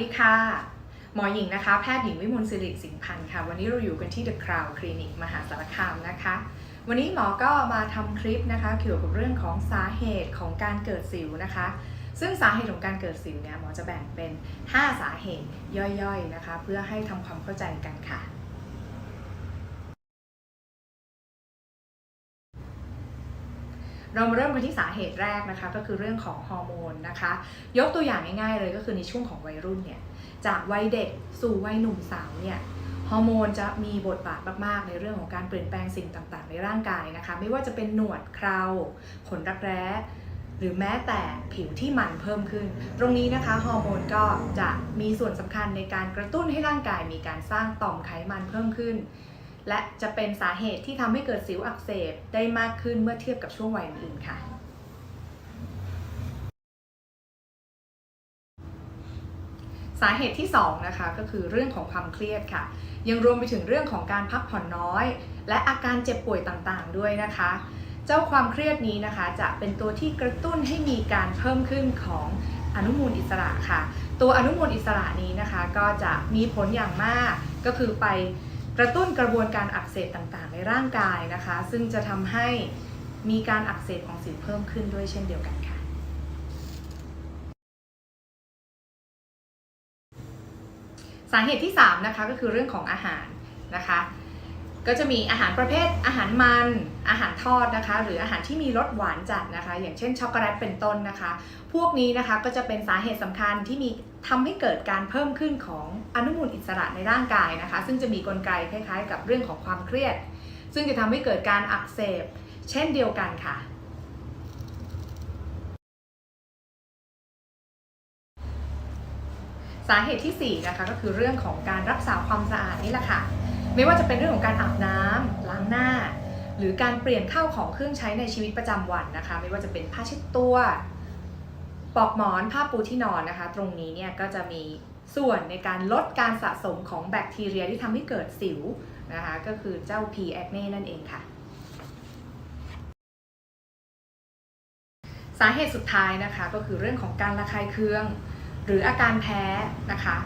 ดีค่ะ หมอหญิงนะคะ แพทย์หญิงวิมลสิริสิงห์พันธ์ค่ะ วันนี้เราอยู่กันที่ The Crown Clinic มหาสารคามนะคะ วันนี้หมอก็มาทำคลิปนะคะเกี่ยวกับเรื่องของสาเหตุของการเกิดสิวนะคะ ซึ่งสาเหตุของการเกิดสิวเนี่ยหมอจะแบ่งเป็น 5 สาเหตุย่อยๆนะคะ เพื่อให้ทำความเข้าใจกันค่ะ เรามาเริ่มกันที่สาเหตุแรกนะคะก็คือเรื่องของฮอร์โมนนะคะ ยกตัวอย่างง่ายๆเลยก็คือในช่วงของวัยรุ่นเนี่ยจากวัยเด็กสู่วัยหนุ่มสาวเนี่ยฮอร์โมนจะมีบทบาทมากๆ ในเรื่องของการเปลี่ยนแปลงสิ่งต่างๆ ในร่างกายนะคะ ไม่ว่าจะเป็นหนวดเคราขนรักแร้หรือแม้แต่ผิวที่มันเพิ่มขึ้น ตรงนี้นะคะฮอร์โมนก็จะมีส่วนสำคัญในการกระตุ้นให้ร่างกายมีการสร้างต่อมไขมันเพิ่มขึ้น และจะเป็นสาเหตุที่ทำให้เกิดสิวอักเสบได้มากขึ้นเมื่อเทียบกับช่วงวัยอื่นค่ะ สาเหตุที่2นะคะก็คือเรื่องของความเครียดค่ะ ยังรวมไปถึงเรื่องของการพักผ่อนน้อย และอาการเจ็บป่วยต่างๆ ด้วยนะคะ เจ้าความเครียดนี้นะคะ จะเป็นตัวที่กระตุ้นให้มีการเพิ่มขึ้นของอนุมูลอิสระค่ะ ตัวอนุมูลอิสระนี้นะคะ ก็จะมีผลอย่างมากก็คือไป กระตุ้นกระบวนการอักเสบต่างๆ ในร่างกายนะคะ ซึ่งจะทำให้มีการอักเสบของสิวเพิ่มขึ้นด้วยเช่นเดียวกันค่ะ สาเหตุที่ 3 นะคะก็คือเรื่องของอาหารนะคะ ก็จะมีอาหารประเภทอาหารมัน อาหารทอดนะคะ หรืออาหารที่มีรสหวานจัดนะคะ อย่างเช่นช็อกโกแลตเป็นต้นนะคะ พวกนี้นะคะก็จะเป็นสาเหตุสำคัญที่มี ทำให้เกิดการเพิ่มขึ้นของอนุมูลอิสระในร่างกายนะคะ ซึ่งจะมีกลไกคล้ายๆ กับเรื่องของความเครียด ซึ่งจะทำให้เกิดการอักเสบ เช่นเดียวกันค่ะสาเหตุที่4นะคะก็คือเรื่องของการรักษาความสะอาดนี่แหละค่ะ ไม่ว่าจะเป็นเรื่องของการอาบน้ำล้างหน้า หรือการเปลี่ยนข้าวของเครื่องใช้ในชีวิตประจำวันนะคะ ไม่ว่าจะเป็นผ้าเช็ดตัว ปลอกหมอนผ้าปูที่นอนนะคะ ตรงนี้เนี่ยก็จะมีส่วนในการลดการสะสมของแบคทีเรียที่ทำให้เกิดสิวนะคะ ก็คือเจ้า P. acne นั่นเองค่ะ สาเหตุสุดท้ายนะคะก็คือเรื่องของการระคายเคือง หรืออาการแพ้นะคะ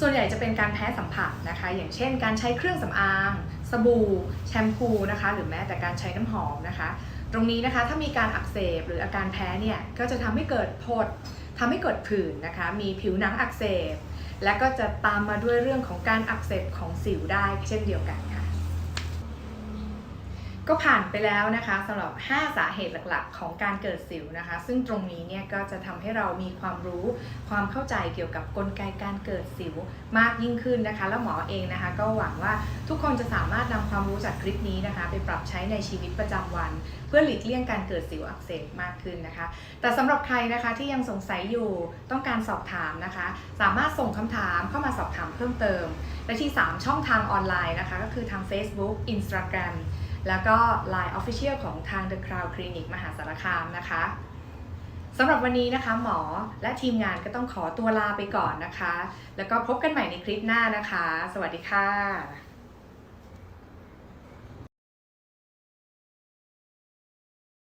ส่วนใหญ่จะเป็นการแพ้สัมผัสนะคะ อย่างเช่น การใช้เครื่องสำอาง สบู่ แชมพูนะคะ หรือแม้แต่การใช้น้ำหอมนะคะ รงนี้นะคะถ้ามีการอักเสบหรืออาการแพ้เนี่ยก็จะทำให้เกิดพดทำให้เกิดผื่นนะคะ มีผิวหนังอักเสบ และก็จะตามมาด้วยเรื่องของการอักเสบของสิวได้เช่นเดียวกันค่ะ ก็ผ่านไปแล้วนะคะสำหรับ 5 สาเหตุหลักๆ ของการเกิดสิวนะคะ ซึ่งตรงนี้เนี่ยก็จะทำให้เรามีความรู้ความเข้าใจเกี่ยวกับกลไกการเกิดสิวมากยิ่งขึ้นนะคะ แล้วหมอเองนะคะ ก็หวังว่าทุกคนจะสามารถนำความรู้จากคลิปนี้นะคะ ไปปรับใช้ในชีวิตประจำวัน เพื่อหลีกเลี่ยงการเกิดสิวอักเสบมากขึ้นนะคะ แต่สำหรับใครนะคะที่ยังสงสัยอยู่ต้องการสอบถามนะคะ สามารถส่งคำถามเข้ามาสอบถามเพิ่มเติมและที่ 3 ช่องทางออนไลน์นะคะ ก็คือทาง Facebook Instagram แล้วก็ Line Official ของทาง The Crown Clinic มหาสารคามนะคะสำหรับวันนี้นะคะหมอและทีมงานก็ต้องขอตัวลาไปก่อนนะคะ แล้วก็พบกันใหม่ในคลิปหน้านะคะ สวัสดีค่ะ